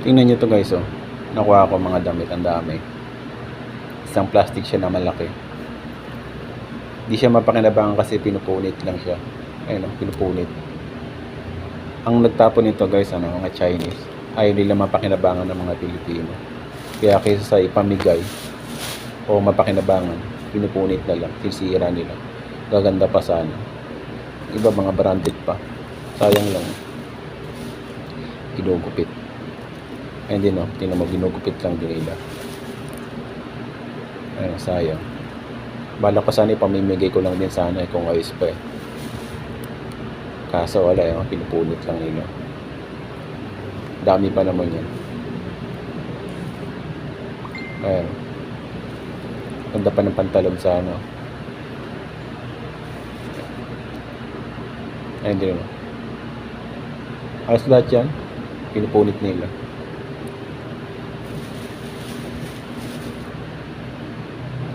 Tingnan nyo to guys oh. Nakuha ko mga damit. Ang dami. Isang plastic siya na malaki. Di siya mapakinabangan kasi pinupunit lang siya. Ayun oh, pinupunit. Ang nagtapon nito guys, ano, mga Chinese. Ayaw nila mapakinabangan ng mga Pilipino. Kaya kaysa sa ipamigay o mapakinabangan, pinupunit na lang, sisira nila. Gaganda pa sana. Iba mga branded pa. Sayang lang. Ginugupit. Ayun din, no? Tingnan mo, ginugupit lang din nila. Ayun, sayang. Bala ko sana ipamimigay ko lang din sana eh, kung ayos pa eh. Kaso wala eh, pinupunit lang nila. Dami pa naman yan. Ayun. Ganda pa ng pantalon sa ano. Ayun din. no? Halos lahat yan, pinupunit nila.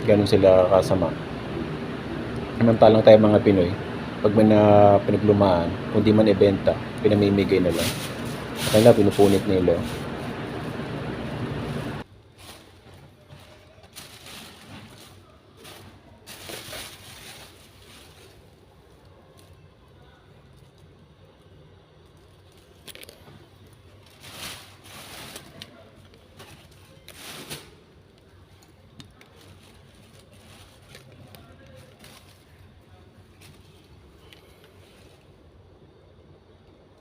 Ganun sila kasama. Samantalang tayo mga Pinoy, pag may na pinaglumaan, kung man ibenta, pinamimigay na lang. Kaya pinupunit nila.